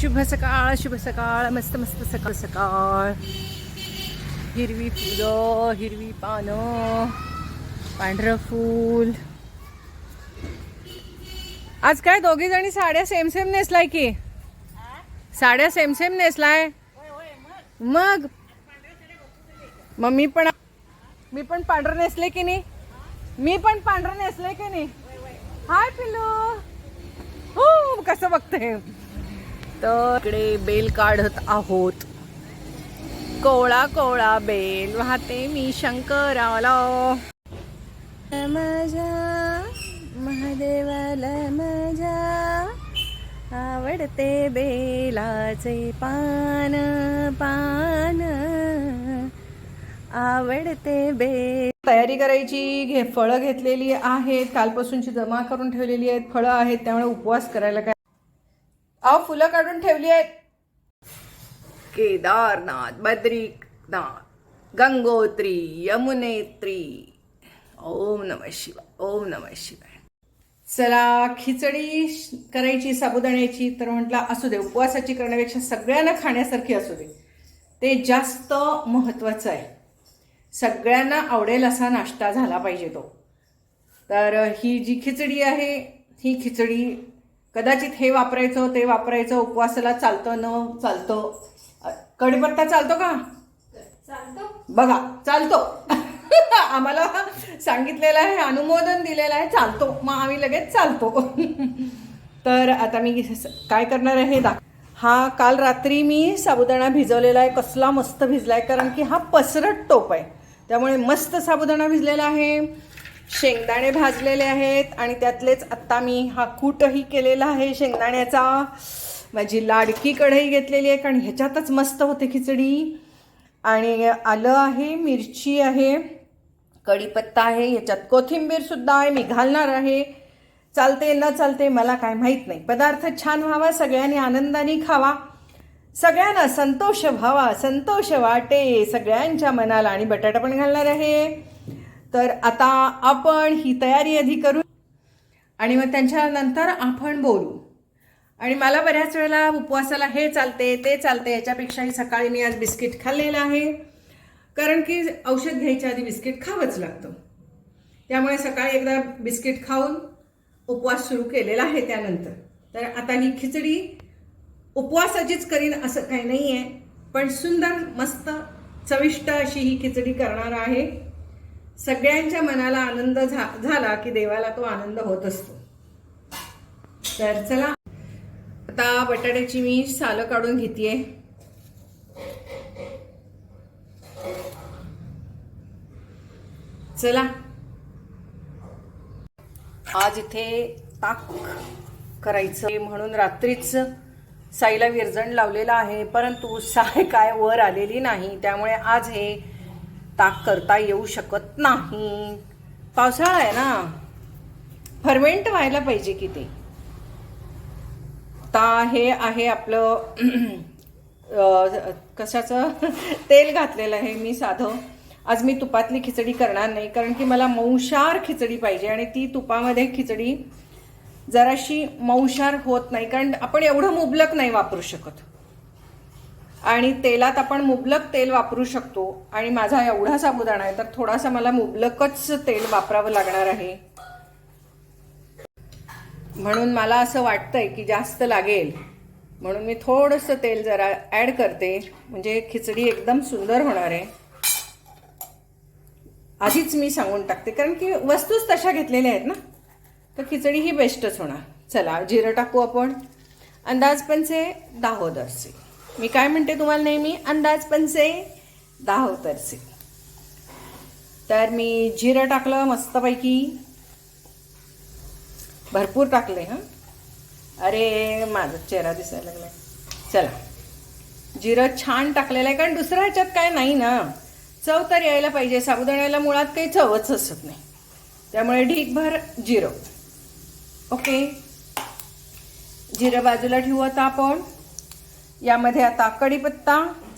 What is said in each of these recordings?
शुभ सकाळ शुभ सकाळ मस्त मस्त सकाळ सकाळ. हिरवी फुलं हिरवी पानं पांढरं फूल. आज काय दोघी जणी साड्या सेम सेम नेसलाय की? साड्या सेम सेम नेसलाय? मग? मग मी पण मी पण पांढरं नेसले की नाही? मी पण पांढरं नेसले की नाही? हाय पिलू हो कसं बघते? तर इकडे बेल काढत आहोत. कोवळा कोवळा बेल वाहते मी शंकराला. माझ्या महादेवाला माझ्या आवडते बेलाचे पान पान. आवडते बेल तयारी करायची घे फळं घेतलेली आहेत. कालपासूनची जमा करून ठेवलेली आहेत. फळं आहेत त्यामुळे उपवास करायला काय अहो फुलं काढून ठेवली आहेत. केदारनाथ बद्रीनाथ गंगोत्री यमुनेत्री. ओम नम शिवाय ओम नम शिवाय. चला खिचडी करायची साबुदाण्याची. तर म्हटलं असू दे उपवासाची करण्यापेक्षा सगळ्यांना खाण्यासारखी असू दे. ते जास्त महत्त्वाचं आहे. सगळ्यांना आवडेल असा नाश्ता झाला पाहिजे तो. तर ही जी खिचडी आहे ही खिचडी कदाचित हे वापरायचं ते वापरायचं उपवासाला चालतं न चालतं. अ, कढीपत्ता चालतो का? बघा चालतो. आम्हाला सांगितलेलं आहे अनुमोदन दिलेलं आहे चालतो. मग आम्ही लगेच चालतो. तर आता मी काय करणार आहे हे दाख हा काल रात्री मी साबुदाणा भिजवलेला आहे कसला मस्त भिजला आहे कारण की हा पसरट टोप आहे. त्यामुळे मस्त साबुदाणा भिजलेला आहे. शेंगदाणे भाजलेले आहेत आणि त्यातलेच आत्ता मी हा कूटही केलेला आहे शेंगदाण्याचा. माझी लाडकी कढई घेतलेली आहे कारण ह्याच्यातच मस्त होते खिचडी. आणि आलं आहे मिरची आहे कढीपत्ता आहे ह्याच्यात कोथिंबीरसुद्धा आहे मी घालणार आहे. चालते न चालते मला काय माहीत नाही. पदार्थ छान व्हावा सगळ्यांनी आनंदाने खावा. सगळ्यांना संतोष व्हावा संतोष वाटे सगळ्यांच्या मनाला. आणि बटाटा पण घालणार आहे. तर आता आपण ही तयारी आधी करू आणि मग त्यांच्यानंतर आपण बोलू. आणि मला बऱ्याच वेळेला उपवासाला हे चालते ते चालते याच्यापेक्षाही सकाळी मी आज बिस्किट खाल्लेलं आहे. कारण की औषध घ्यायच्या आधी बिस्किट खावंच लागतं. त्यामुळे सकाळी एकदा बिस्किट खाऊन उपवास सुरू केलेला आहे त्यानंतर. तर आता ही खिचडी उपवासाचीच करीन असं काही नाही आहे पण सुंदर मस्त चविष्ट अशी ही खिचडी करणार आहे. सगळ्यांच्या मनाला आनंद झा झाला की देवाला तो आनंद होत असतो. तर चला आता बटाट्याची मी सालं काढून घेतेय. चला. आज इथे ताक करायचं म्हणून रात्रीच साईला विरजण लावलेलं आहे परंतु साय काय वर आलेली नाही त्यामुळे आज हे ताक करता येऊ शकत नाही. पावसाळा आहे ना. फर्मेंट व्हायला पाहिजे की ते. ता हे आहे आपलं कशाचं? तेल घातलेलं आहे मी साधं. आज मी तुपातली खिचडी करणार नाही कारण की मला मऊशार खिचडी पाहिजे आणि ती तुपामध्ये खिचडी जराशी मऊशार होत नाही कारण आपण एवढं मुबलक नाही वापरू शकत. आणि तेलात आपण मुबलक तेल वापरू शकतो. आणि माझा एवढा साबुदाणा आहे तर थोडासा मला मुबलकच तेल वापरावं लागणार आहे. म्हणून मला असं वाटतंय की जास्त लागेल. म्हणून मी थोडंसं तेल जरा ॲड करते. म्हणजे खिचडी एकदम सुंदर होणार आहे. आधीच मी सांगून टाकते कारण की वस्तूच तशा घेतलेल्या आहेत ना. तर खिचडी ही बेस्टच होणार. चला जिरं टाकू आपण. अंदाज पंचे दाहो मी काय म्हणते तुम्हाला नेहमी? अंदाज पंचे दाहो तरसे तर मी जिरं टाकलं मस्तपैकी. भरपूर टाकले हां? अरे माझा चेहरा दिसायला लागला. चला. जिरं छान टाकलेलं आहे कारण दुसऱ्या ह्याच्यात काय नाही ना? चव तर यायला पाहिजे. साबुदाण्याला मुळात काही चवच असत नाही. त्यामुळे ढीकभर जिरं. ओके? जिरं बाजूला ठेवू आता आपण. यामध्ये आता कढीपत्ता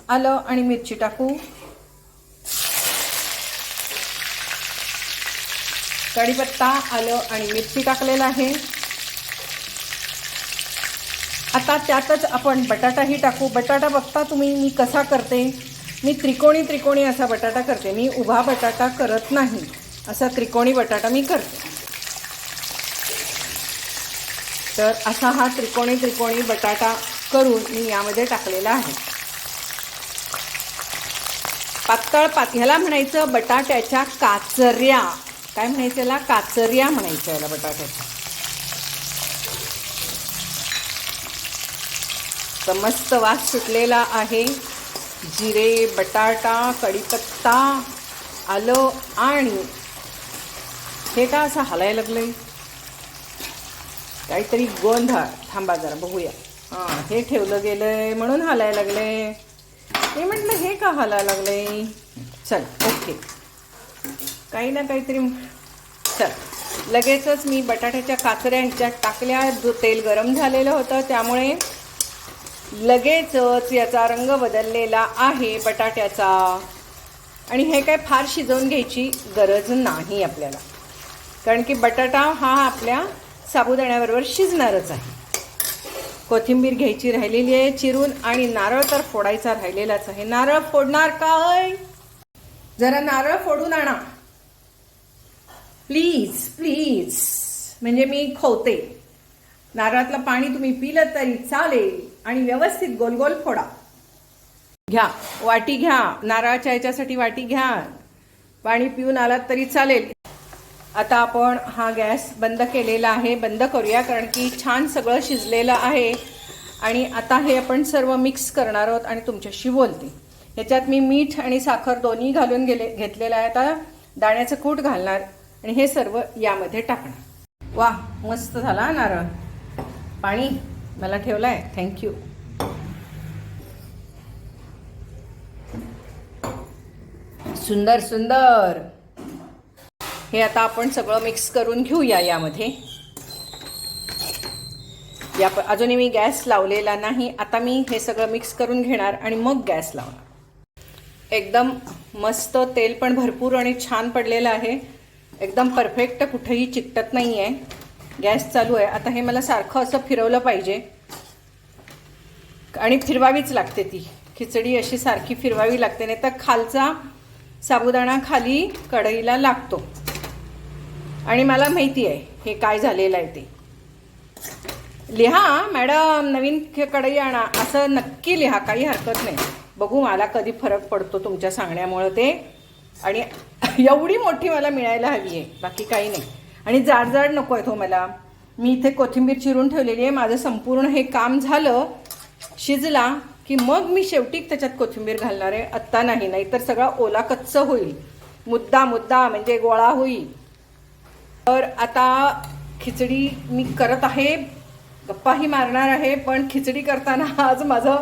आलं आणि मिरची टाकू. कढीपत्ता आलं आणि मिरची टाकलेलं आहे. आता त्यातच आपण बटाटाही टाकू. बटाटा बघता तुम्ही मी कसा करते? मी त्रिकोणी त्रिकोणी असा बटाटा करते. मी उभा बटाटा करत नाही. असा त्रिकोणी बटाटा मी करते. तर असा हा त्रिकोणी त्रिकोणी बटाटा करून मी यामध्ये टाकलेला आहे. पातळ पात ह्याला म्हणायचं बटाट्याच्या काचर्या. काय म्हणायचं याला? काचर्या म्हणायचं याला बटाट्याच्या तर मस्त वास सुटलेला आहे. जिरे बटाटा कढीपत्ता आलं आणि हे का असं हलायला लागलंय? काहीतरी गोंधळ. थांबा जरा बघूया. हां हे ठेवलं गेलंय म्हणून हालाय लागले. मी म्हटलं हे का हालाय लागले? चल ओके. काही ना काहीतरी चल. लगेचच मी बटाट्याच्या काचऱ्या ह्याच्यात टाकल्या जो तेल गरम झालेलं होतं त्यामुळे लगेचच याचा रंग बदललेला आहे बटाट्याचा. आणि हे काय फार शिजवून घ्यायची गरज नाही आपल्याला. कारण की बटाटा हा आपल्या साबुदाण्याबरोबर शिजणारच आहे. कोथिंबीर घ्यायची राहिलेली आहे चिरून आणि नारळ तर फोडायचा राहिलेलाच आहे. नारळ फोडणार काय? जरा नारळ फोडून आणा. प्लीज प्लीज म्हणजे मी खोवते. नारळातलं पाणी तुम्ही पिलं तरी चालेल आणि व्यवस्थित गोल गोल फोडा. घ्या वाटी घ्या. नारळाच्या ह्याच्यासाठी वाटी घ्या. पाणी पिऊन आलात तरी चालेल. आता आपण हा गॅस बंद केलेला आहे बंद करूया कारण की छान सगळं शिजलेलं आहे. आणि आता हे आपण सर्व मिक्स करणार आहोत आणि तुमच्याशी बोलते. ह्याच्यात मी मीठ आणि साखर दोन्ही घालून गेले घेतलेलं आहे आता. दाण्याचं कूट घालणार आणि हे सर्व यामध्ये टाकणार. वा मस्त झाला नारळ. पाणी मला ठेवलं आहे थँक्यू सुंदर सुंदर. हे आता आपण सगळं मिक्स करून घेऊया यामध्ये. या प- अजूनही मी गॅस लावलेला नाही. आता मी हे सगळं मिक्स करून घेणार आणि मग गॅस लावणार. एकदम मस्त तेल पण भरपूर आणि छान पडलेलं आहे. एकदम परफेक्ट कुठेही चिकटत नाही आहे गॅस चालू आहे. आता हे मला सारखं असं फिरवलं पाहिजे. आणि फिरवावीच लागते ती. खिचडी अशी सारखी फिरवावी लागते. नाही तर खालचा साबुदाणा खाली कढईला लागतो. आणि मला माहिती आहे हे काय झालेलं आहे ते. लिहा मॅडम नवीन ख- कढई आणा असं नक्की लिहा काही हरकत नाही. बघू मला कधी फरक पडतो तुमच्या सांगण्यामुळं ते. आणि एवढी मोठी मला मिळायला हवी आहे बाकी काही नाही. आणि जाड जाड नको आहे तो हो मला. मी इथे कोथिंबीर चिरून ठेवलेली आहे. माझं संपूर्ण हे काम झालं शिजला की मग मी शेवटी त्याच्यात कोथिंबीर घालणार आहे. आत्ता नाही नाही तर सगळा ओला कच्च होईल. मुद्दा मुद्दा म्हणजे गोळा होईल. तर आता खिचडी मी करत आहे. गप्पाही मारणार आहे पण खिचडी करताना आज माझं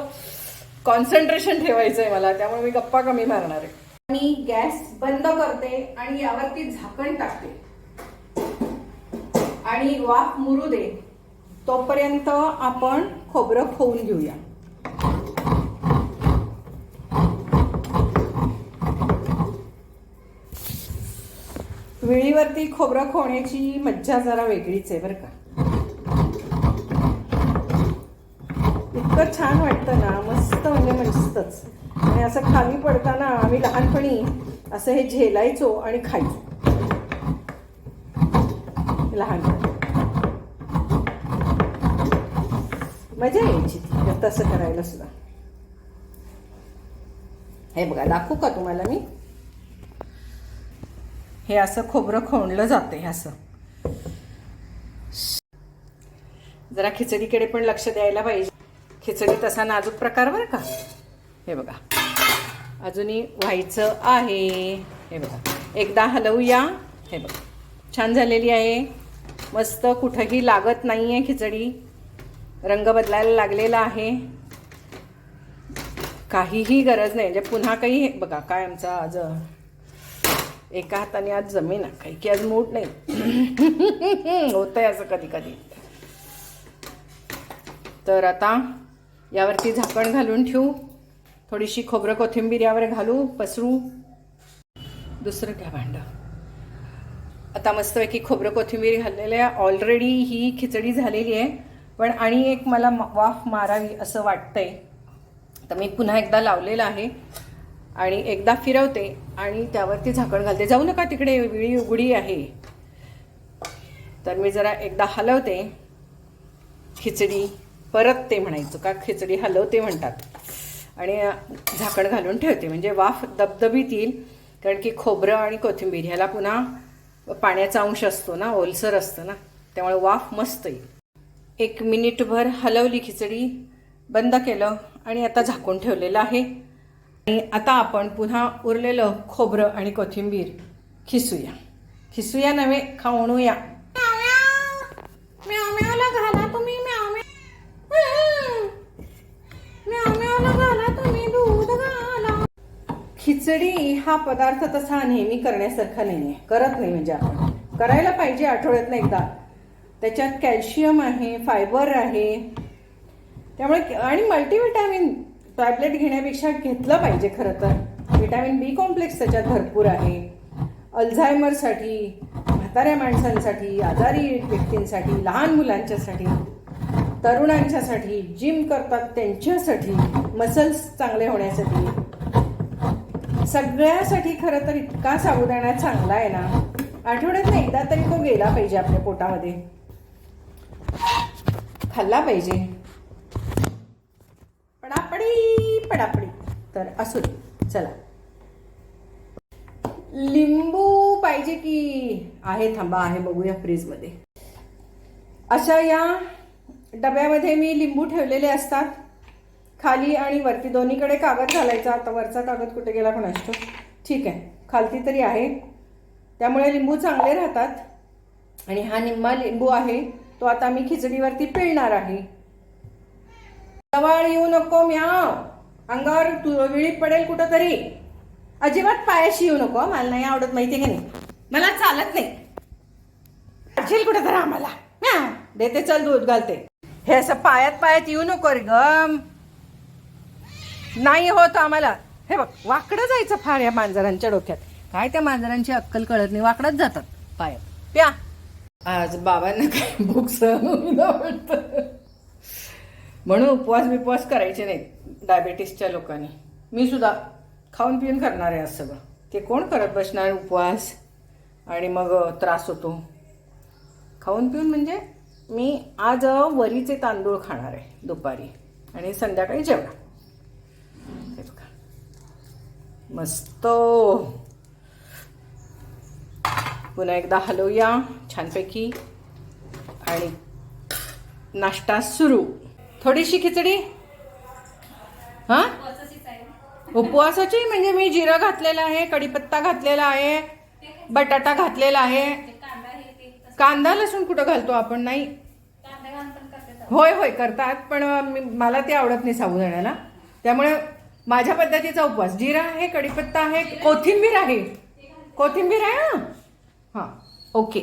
कॉन्सन्ट्रेशन ठेवायचं आहे मला त्यामुळे मी गप्पा कमी मारणार आहे. मी गॅस बंद करते आणि यावरती झाकण टाकते. आणि वाफ मुरू दे. तोपर्यंत आपण खोबरं खोवून घेऊया. विळीवरती खोबरं खोण्याची मज्जा जरा वेगळीच आहे बरं का. इतकं छान वाटतं ना मस्त म्हणजे मस्तच. आणि असं खाली पडताना आम्ही लहानपणी असं हे झेलायचो आणि खायचो. लहानपणी. मजा यायची तसं करायला सुद्धा. हे बघा दाखवू का तुम्हाला मी? हे असं खोबरं खोणलं हे असं. जरा खिचडीकडे पण लक्ष द्यायला पाहिजे. खिचडी तसा नाजूक प्रकार बरं का? हे बघा. अजूनही व्हायचं आहे. हे बघा. एकदा हलवूया. हे बघा. छान झालेली आहे. मस्त कुठंही लागत नाही आहे खिचडी. रंग बदलायला लागलेला आहे. काहीही गरज नाही. म्हणजे पुन्हा काही बघा काय आमचा आज एका हाताने आज जमीन काही की आज मूड नाही. होतंय असं कधी कधी तर आता यावरती झाकण घालून ठेवू. थोडीशी खोबरं कोथिंबीर यावर घालू पसरू. दुसरं काय भांडं. आता मस्तपैकी खोबरं कोथिंबीर घाललेलं आहे. ऑलरेडी ही खिचडी झालेली आहे. पण आणि एक मला वाफ मारावी असं वाटतंय. तर मी पुन्हा एकदा लावलेलं आहे. आणि एकदा फिरवते आणि त्यावरती झाकण घालते. जाऊ नका तिकडे विळी उघडी आहे. तर मी जरा एकदा हलवते. खिचडी परत ते म्हणायचं का? खिचडी हलवते म्हणतात. आणि झाकण घालून ठेवते. म्हणजे वाफ दबदबीत येईल. कारण की खोबरं आणि कोथिंबीर ह्याला पुन्हा पाण्याचा अंश असतो ना ओलसर असतं ना. त्यामुळे वाफ मस्त येईल. एक मिनिटभर हलवली खिचडी बंद केलं आणि आता झाकून ठेवलेलं आहे. आणि आता आपण पुन्हा उरलेलं खोबरं आणि कोथिंबीर खिसूया. खिसूया नव्हे घाला खिचडी हा पदार्थ तसा नेहमी करण्यासारखा नाहीये. करत नाही म्हणजे आपण. करायला पाहिजे आठवड्यातनं एकदा. त्याच्यात कॅल्शियम आहे फायबर आहे. त्यामुळे आणि मल्टीविटॅमिन टॅबलेट घेण्यापेक्षा घेतलं पाहिजे खरं तर. विटॅमिन बी कॉम्प्लेक्स त्याच्यात भरपूर आहे. अल्झायमरसाठी म्हाताऱ्या माणसांसाठी आजारी व्यक्तींसाठी लहान मुलांच्यासाठी तरुणांच्यासाठी जिम करतात त्यांच्यासाठी मसल्स चांगले होण्यासाठी सगळ्यासाठी खरं तर इतका साबुदाणा चांगला आहे ना. आठवड्यात एकदा तरी तो गेला पाहिजे आपल्या पोटामध्ये. खाल्ला पाहिजे. पडापडी. तर असू दे चला. लिंबू पाहिजे की आहे थांबा आहे बघूया फ्रीजमध्ये. अशा या डब्यामध्ये मी लिंबू ठेवलेले असतात. खाली आणि वरती दोन्हीकडे कागद घालायचा. आता वरचा कागद कुठे गेला पण असतो? ठीक आहे खालती तरी आहे. त्यामुळे लिंबू चांगले राहतात. आणि हा निम्मा लिंबू आहे तो आता मी खिचडीवरती पिळणार आहे. जवळ येऊ नको म्याव. अंगावर तु विळी पडेल कुठं तरी अजिबात पायाशी येऊ नको मला नाही आवडत माहिती की नाही. मला चालत नाही. असेल कुठं तर आम्हाला. देते चल दूध घालते. हे असं पायात पायात येऊ नको रे गम नाही होत आम्हाला. हे बघ वाकडं जायचं फार या मांजरांच्या डोक्यात. काय त्या मांजरांची अक्कल कळत नाही वाकडच जातात पायात. प्या. आज बाबांना काय भूक सहन म्हणून उपवास बिपवास करायचे नाहीत. डायबेटीसच्या लोकांनी. मी सुद्धा खाऊन पिऊन करणार आहे आज सगळं. ते कोण करत बसणार उपवास? आणि मग त्रास होतो. खाऊन पिऊन म्हणजे मी आज वरीचे तांदूळ खाणार आहे दुपारी. आणि संध्याकाळी जेवण मस्त. पुन्हा एकदा हलवूया छानपैकी. आणि नाश्ता सुरू. थोडीशी खिचडी. हा? उपवासाची? म्हणजे मी जिरं घातलेलं आहे कढीपत्ता घातलेला आहे बटाटा घातलेला आहे. कांदा लसूण कुठं घालतो आपण? नाही? होय होय करतात. पण मला ते आवडत नाही साबुदाण्याला. त्यामुळे माझ्या पद्धतीचा उपवास. जिरा आहे कढीपत्ता आहे कोथिंबीर आहे. कोथिंबीर आहे ना हां ओके.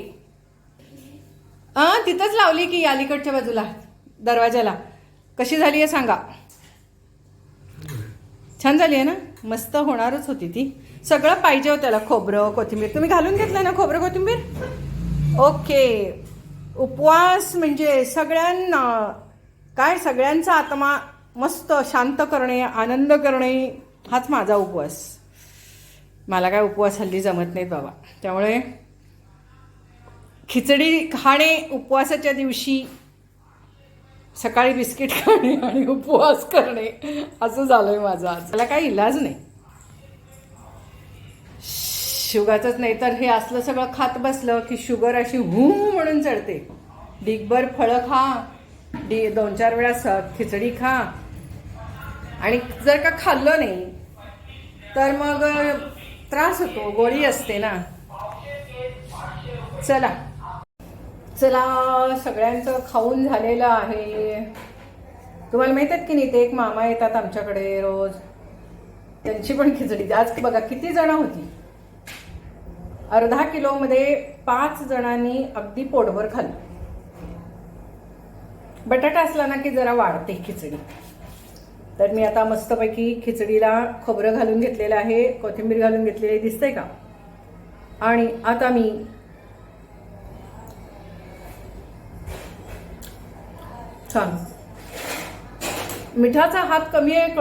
हां तिथंच लावली की अलीकडच्या बाजूला दरवाजाला कशी झाली आहे सांगा. छान झाली आहे ना? मस्त होणारच होती ती. सगळं पाहिजे होतं त्याला खोबरं कोथिंबीर. तुम्ही घालून घेतलं ना खोबरं कोथिंबीर? ओके. उपवास म्हणजे सगळ्यांना काय सगळ्यांचा आत्मा मस्त शांत करणे आनंद करणे हाच माझा उपवास. मला काय उपवास हल्ली जमत नाहीत बाबा. त्यामुळे खिचडी खाणे उपवासाच्या दिवशी सकाळी बिस्किट खाणे आणि उपवास करणे असं झालंय माझं आज. मला काही इलाज नाही. शुगाचंच नाही तर हे असलं सगळं खात बसलं की शुगर अशी हू म्हणून चढते. डिगभर फळं खा डी दोन चार वेळा स खिचडी खा. आणि जर का खाल्लं नाही तर मग त्रास होतो गोळी असते ना. चला. चला सगळ्यांचं खाऊन झालेलं आहे. तुम्हाला माहीत आहेत की नाही ते एक मामा येतात आमच्याकडे रोज. त्यांची पण खिचडी. आज बघा किती जण होती? अर्धा किलोमध्ये पाच जणांनी अगदी पोटभर खाल्लं. बटाटा असला ना की जरा वाढते खिचडी. तर मी आता मस्तपैकी खिचडीला खोबरं घालून घेतलेलं आहे कोथिंबीर घालून घेतलेली दिसते का? आणि आता मी छान. मिठाचा हात कमी आहे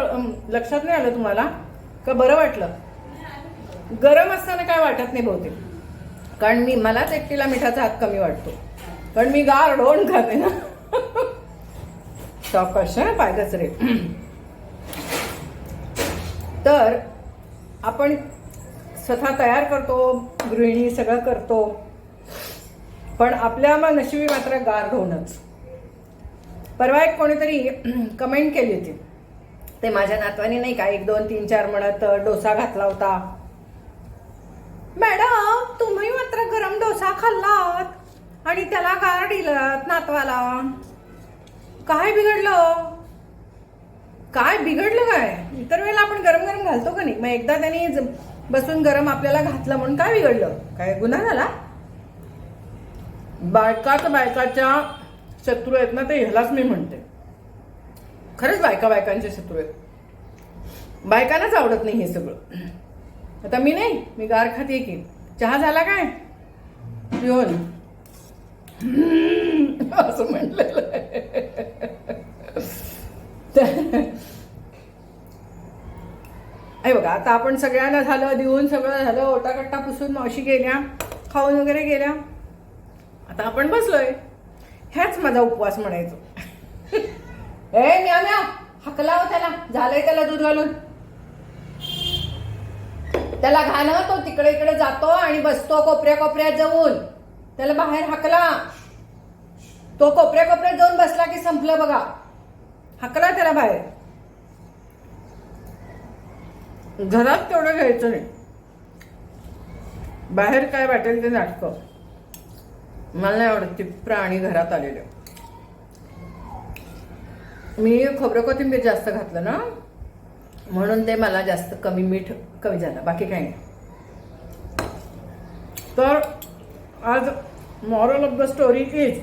लक्षात नाही आलं तुम्हाला? का बरं वाटलं? गरम असताना काय वाटत नाही बहुतेक. कारण मी मलाच एकटीला मिठाचा हात कमी वाटतो. कारण मी गार ढोण खाते ना. सावकाश आहे पाय रे. तर आपण स्वतः तयार करतो गृहिणी सगळं करतो. पण आपल्या मग नशिबी मात्र गार ढोणच. परवा एक कोणीतरी कमेंट केली होती. ते माझ्या नातवानी नाही का एक दोन तीन चार म्हणत डोसा घातला होता. मॅडम तुम्ही मात्र गरम डोसा खाल्लात आणि त्याला गार दिलात नातवाला. काय बिघडलं? काय बिघडलं काय? इतर वेळेला आपण गरम गरम घालतो का नाही? मग एकदा त्यांनी बसून गरम आपल्याला घातलं म्हणून काय बिघडलं? काय गुन्हा झाला? बायकाच बायकाच्या शत्रू आहेत ना ते ह्यालाच मी म्हणते. खरंच बायका बायकांचे शत्रू आहेत. बायकांनाच आवडत नाही हे सगळं. आता मी नाही मी गार खाते की. चहा झाला काय? पिऊन असं म्हटलेलं आहे. बघा आता आपण सगळ्यांना झालं देऊन सगळं झालं ओटाकट्टा पुसून मावशी गेल्या खाऊन वगैरे गेल्या. आता आपण बसलोय. हेच माझा उपवास म्हणायचो. ए म्या म्या हकला हो त्याला. झालंय त्याला दूध घालून. त्याला घाणं तो तिकडे इकडे जातो आणि बसतो कोपऱ्या कोपऱ्यात जाऊन. त्याला बाहेर हकला. तो कोपऱ्या कोपऱ्यात जाऊन बसला की संपलं बघा. हकला त्याला बाहेर. घरात तेवढं घ्यायचं नाही. बाहेर काय वाटेल ते नाटकं. मला नाही आवडत ती प्राणी घरात आलेले. मी खोबरं कोथिंबीर जास्त घातलं ना म्हणून ते मला जास्त कमी मीठ कमी झालं बाकी काही नाही. तर आज moral of the story is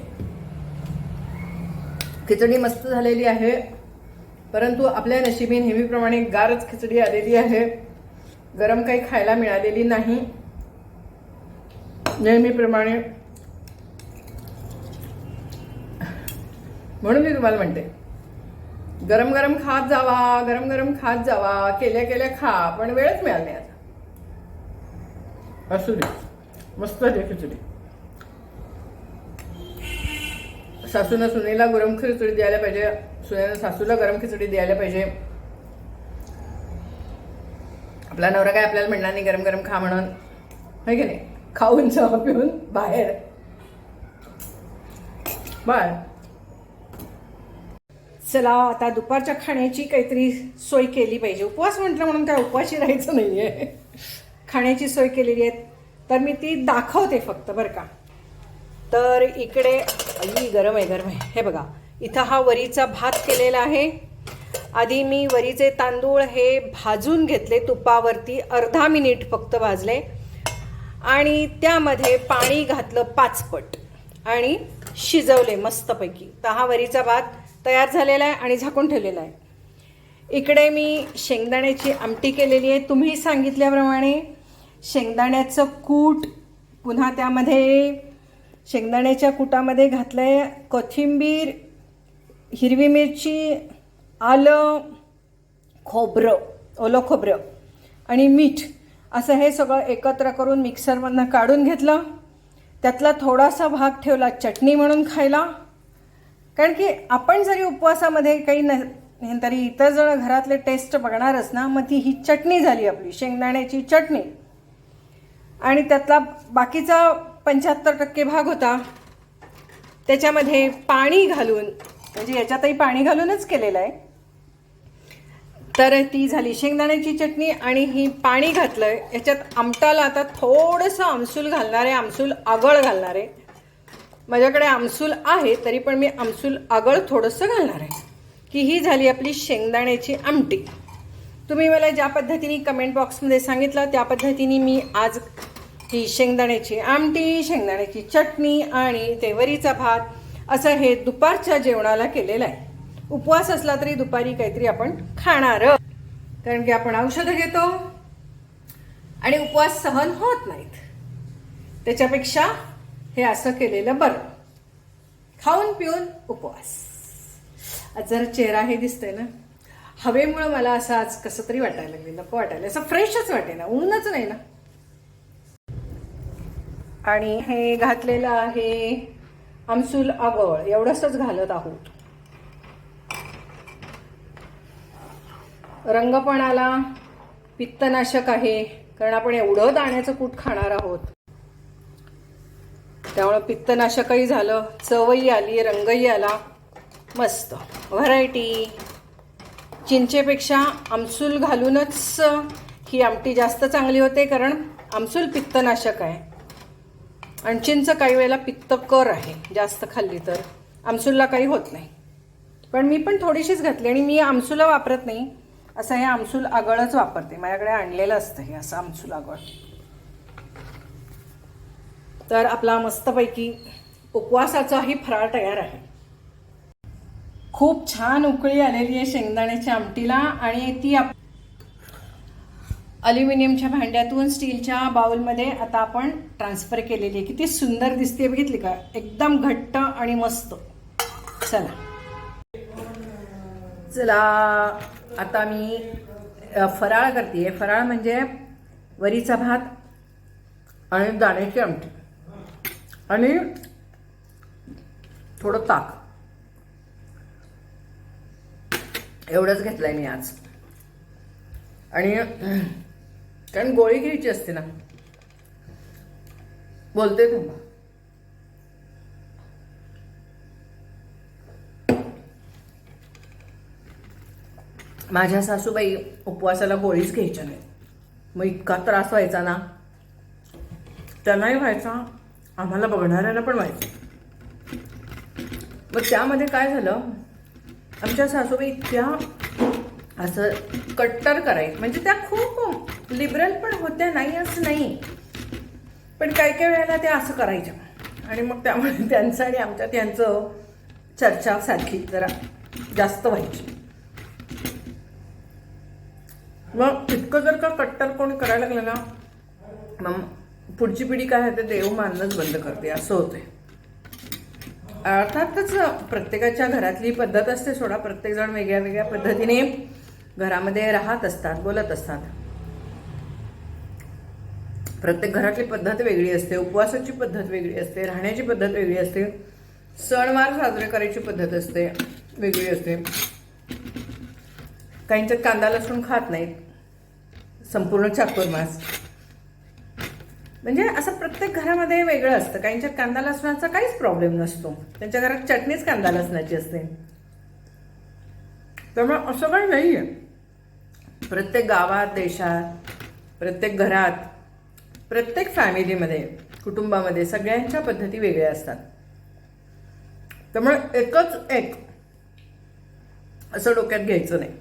खिचडी मस्त झालेली आहे परंतु आपल्या नशिबी नेहमीप्रमाणे गारच खिचडी आलेली आहे. गरम काही खायला मिळालेली नाही. नेहमीप्रमाणे म्हणून मी तुम्हाला म्हणते. गरम गरम खात जावा गरम गरम खात जावा केल्या केल्या खा पण वेळच मिळाला नाही आता. असू दे. मस्त आहे खिचडी. सासूनं सुनेला गरम खिचडी द्यायला पाहिजे. सुनेनं सासूला गरम खिचडी द्यायला पाहिजे. आपला नवरा काय आपल्याला म्हणणार नाही गरम गरम खा म्हणून. है की नाही? खाऊन चहा पिऊन बाहेर. बर चला आता दुपारच्या खाण्याची काहीतरी सोय केली पाहिजे. उपवास म्हटलं म्हणून काय उपवाशी राहायचं नाही आहे खाण्याची सोय केलेली आहे तर मी ती दाखवते फक्त बरं का. तर इकडे आई गरम आहे गरम आहे. हे बघा इथं हा वरीचा भात केलेला आहे. आधी मी वरीचे तांदूळ हे भाजून घेतले तुपावरती अर्धा मिनिट फक्त भाजले. आणि त्यामध्ये पाणी घातलं पाचपट. आणि शिजवले मस्तपैकी. तर हा वरीचा भात तयार झालेला आहे आणि झाकून ठेवलेला आहे. इकडे मी शेंगदाण्याची आमटी केलेली आहे. तुम्ही सांगितल्याप्रमाणे शेंगदाण्याचं कूट पुन्हा त्यामध्ये शेंगदाण्याच्या कुटामध्ये घातलं आहे कोथिंबीर हिरवी मिरची आलं खोबरं ओलं खोबरं आणि मीठ असं हे सगळं एकत्र करून मिक्सरमधनं काढून घेतलं. त्यातला थोडासा भाग ठेवला चटणी म्हणून खायला. कारण की आपण जरी उपवासामध्ये काही न तरी इतर जण घरातले टेस्ट बघणारच ना मग ती ही चटणी झाली आपली शेंगदाण्याची चटणी. आणि त्यातला बाकीचा पंच्याहत्तर टक्के भाग होता त्याच्यामध्ये पाणी घालून म्हणजे याच्यातही पाणी घालूनच केलेलं आहे. तर ती झाली शेंगदाण्याची चटणी आणि ही पाणी घातलं आहे याच्यात आमटाला आता थोडंसं आमसूल घालणार आहे आमसूल आगळ घालणार आहे. माझ्याकडे आमसूल आहे तरी पण मी आमसूल आगळ थोडंसं घालणार आहे. की ही झाली आपली शेंगदाण्याची आमटी. तुम्ही मला ज्या पद्धतीने कमेंट बॉक्समध्ये सांगितलं त्या पद्धतीने मी आज ही शेंगदाण्याची आमटी शेंगदाण्याची चटणी आणि ते वरीचा भात असं हे दुपारच्या जेवणाला केलेलं आहे. उपवास असला तरी दुपारी काहीतरी आपण खाणार. कारण की आपण औषधं घेतो आणि उपवास सहन होत नाहीत. त्याच्यापेक्षा हे असं केलेलं बरं. खाऊन पिऊन उपवास. आज जरा चेहरा हे दिसतंय ना. हवेमुळं मला असं आज कसं तरी वाटायला लागले नको वाटायला. असं फ्रेशच वाटे ना ऊनच नाही ना. आणि हे घातलेलं आहे आमसूल आगळ. एवढंसच घालत आहोत. रंगपणाला पित्तनाशक आहे कारण आपण एवढं दाण्याचं कूट खाणार आहोत. त्यामुळं पित्तनाशकही झालं चवही आली रंगही आला मस्त. व्हरायटी चिंचेपेक्षा आमसूल घालूनच ही आमटी जास्त चांगली होते कारण आमसूल पित्तनाशक आहे. आणि चिंच काही वेळेला पित्त कर आहे जास्त खाल्ली तर. आमसूलला काही होत नाही. पण मी पण थोडीशीच घातली आणि मी आमसूला वापरत नाही. असं हे आमसूल आगळच वापरते. माझ्याकडे आणलेलं असतं हे असं आमसूल आगळ. तर आपला मस्तपैकी उपवासाचाही फराळ तयार आहे. खूप छान उकळी आलेली आहे शेंगदाण्याच्या आमटीला आणि ती आप अल्युमिनियमच्या भांड्यातून स्टीलच्या बाउलमध्ये आता आपण ट्रान्सफर केलेली आहे. किती सुंदर दिसते बघितली का? एकदम घट्ट आणि मस्त. चला. चला आता मी फराळ करते फराळ म्हणजे वरीचा भात आणि दाण्याची आमटी. आणि थोडं ताक. एवढंच घेतलंय मी आज. आणि कारण गोळी घ्यायची असते ना. बोलते तुम्हाला माझ्या सासूबाई उपवासाला गोळीच घ्यायच्या नाही मग इतका त्रास व्हायचा ना. त्यांनाही व्हायचा. आम्हाला बघणाऱ्यांना पण माहिती. मग त्यामध्ये काय झालं? आमच्या सासूबाई इतक्या असं कट्टर करायचं. म्हणजे त्या खूप लिबरल पण होत्या नाही असं नाही. पण काही काही वेळेला त्या असं करायच्या. आणि मग त्यामुळे त्यांचं आणि आमच्या त्यांचं चर्चा सारखी जरा जास्त व्हायची. मग इतकं जर का कट्टर कोणी करायला लागलं ना मग पुढची पिढी काय होते देव मानणंच बंद करते असं होते. अर्थातच प्रत्येकाच्या घरातली पद्धत असते सोडा प्रत्येकजण वेगळ्या वेगळ्या पद्धतीने घरामध्ये राहत असतात बोलत असतात. प्रत्येक घरातली पद्धत वेगळी असते उपवासाची पद्धत वेगळी असते राहण्याची पद्धत वेगळी असते सणवार साजरे करायची पद्धत असते वेगळी असते. काहींच्यात कांदा लसूण खात नाहीत संपूर्ण चातुर्मास म्हणजे असं प्रत्येक घरामध्ये वेगळं असतं. काहींच्यात कांदा लसणाचा काहीच प्रॉब्लेम नसतो. त्यांच्या घरात चटणीच कांदा लसणाची असते. त्यामुळे असं काही नाही आहे प्रत्येक गावात देशात प्रत्येक घरात प्रत्येक फॅमिलीमध्ये कुटुंबामध्ये सगळ्यांच्या पद्धती वेगळ्या असतात. त्यामुळे एकच एक असं डोक्यात घ्यायचं नाही.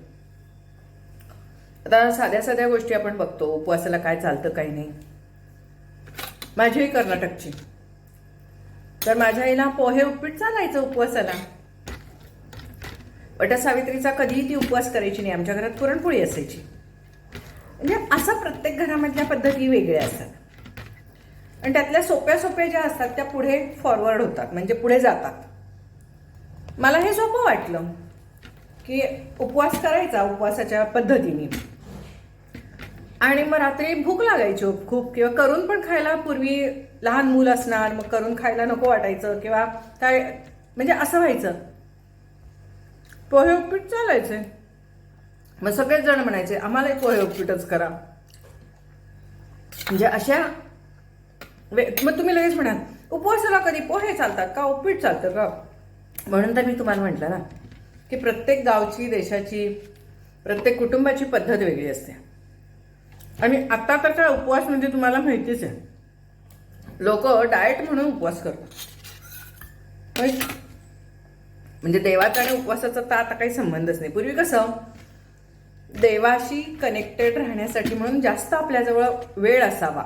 आता साध्या साध्या गोष्टी आपण बघतो. उपवासाला काय चालतं काही नाही. माझी कर्नाटकची. तर माझ्या आईला पोहे उपीट चालायचं उपवासाला. वटसावित्रीचा कधीही ती उपवास करायची नाही. आमच्या घरात पुरणपोळी असायची. म्हणजे असं प्रत्येक घरामधल्या पद्धती वेगळ्या असतात. आणि त्यातल्या सोप्या सोप्या ज्या असतात त्या पुढे फॉरवर्ड होतात. म्हणजे पुढे जातात. मला हे सोपं वाटलं की उपवास करायचा उपवासाच्या पद्धतीने. आणि मग रात्री भूक लागायची हो खूप किंवा करून पण खायला पूर्वी लहान मूल असणार मग करून खायला नको वाटायचं किंवा काय म्हणजे असं व्हायचं. पोहे उपीट चालायचे. मग सगळेच जण म्हणायचे आम्हाला पोहे उपीटच करा. म्हणजे अशा वे मग तुम्ही लगेच म्हणाल उपवासाला कधी पोहे चालतात का? उपीट चालतं का? म्हणून तर मी तुम्हाला म्हटलं ना की प्रत्येक गावची देशाची प्रत्येक कुटुंबाची पद्धत वेगळी असते. आणि आता तर काय उपवास म्हणजे तुम्हाला माहितीच आहे. लोक डाएट म्हणून उपवास करतात. म्हणजे देवाचा आणि उपवासाचा तर आता काही संबंधच नाही. पूर्वी कसं देवाशी कनेक्टेड राहण्यासाठी म्हणून जास्त आपल्याजवळ वेळ असावा.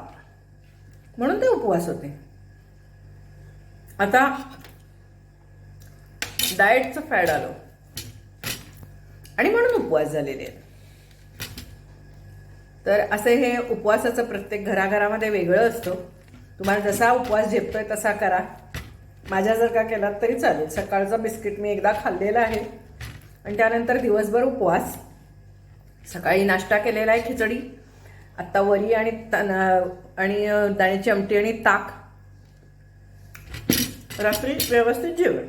म्हणून ते उपवास होते. आता डाएटचं फॅड आलं. आणि म्हणून उपवास झालेले आहेत. तर असे हे उपवासाचं प्रत्येक घराघरामध्ये वेगळं असतं. तुम्हाला जसा उपवास झेपतोय तसा करा. माझ्या जर का केलात तरी चालेल. सकाळचा बिस्किट मी एकदा खाल्लेला आहे. आणि त्यानंतर दिवसभर उपवास. सकाळी नाश्ता केलेला आहे खिचडी. आत्ता वरी आणि तना- आणि दाण्याची आमटी आणि ताक. रात्री व्यवस्थित जेवण.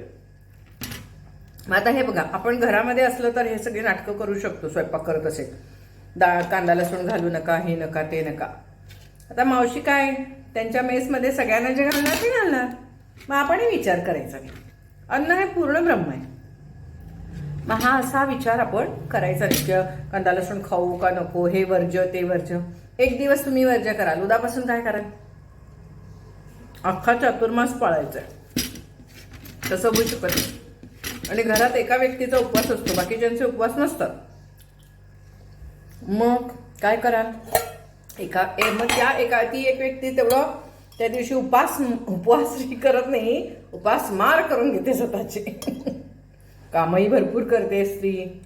मग आता हे बघा. आपण घरामध्ये असलं तर हे सगळे नाटकं करू शकतो. स्वयंपाक करत असेल. डाळ कांदा लसूण घालू नका हे नका ते नका. आता मावशी काय? त्यांच्या मेसमध्ये सगळ्यांना जे घालणार ते घालणार. मग आपणही विचार करायचा. नाही अन्न हे पूर्ण ब्रह्म आहे. मग हा असा विचार आपण करायचा नाही कांदा लसूण खाऊ का नको हे वर्ज्य ते वर्ज्य एक दिवस तुम्ही वर्ज्य कराल. उद्यापासून काय कराल? अख्खा चातुर्मास पाळायचा आहे. तसं होऊ शकत नाही. आणि घरात एका व्यक्तीचा उपवास असतो. बाकीच्यांचे उपवास नसतात. मग काय कराल? एका ए- मग त्या एका ती एक व्यक्ती तेवढं त्या दिवशी उपास उपवास करत नाही. उपास मार करून घेते स्वतःचे. कामही भरपूर करते स्त्री.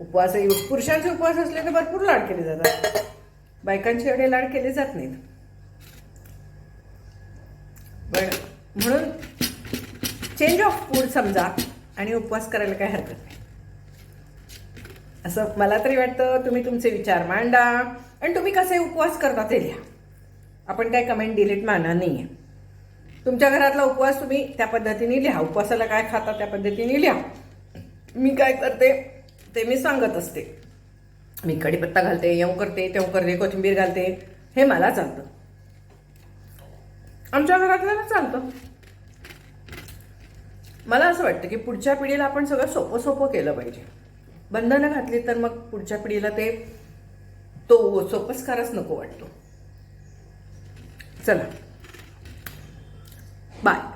उपवास पुरुषांचे उपवास असले तर भरपूर लाड केले जातात. बायकांचे एवढे लाड केले जात नाहीत. पण म्हणून चेंज ऑफ फूड समजा आणि उपवास करायला काय हरकत नाही. असं मला तरी वाटतं तुम्ही तुमचे विचार मांडा आणि तुम्ही कसे उपवास करता ते लिहा. आपण काय कमेंट डिलीट मारणार नाही आहे तुमच्या घरातला उपवास तुम्ही त्या पद्धतीने लिहा. उपवासाला काय खाता त्या पद्धतीने लिहा. मी काय करते ते मी सांगत असते. मी कढीपत्ता घालते येऊ करते तेव करते कोथिंबीर घालते. हे मला चालतं. आमच्या घरातल्याला चालतं. मला असं वाटतं की पुढच्या पिढीला आपण सगळं सोपं सोपं केलं पाहिजे. बंधनं घातली तर मग पुढच्या पिढीला ते तो सोपस्कारच नको वाटतो. चला. बाय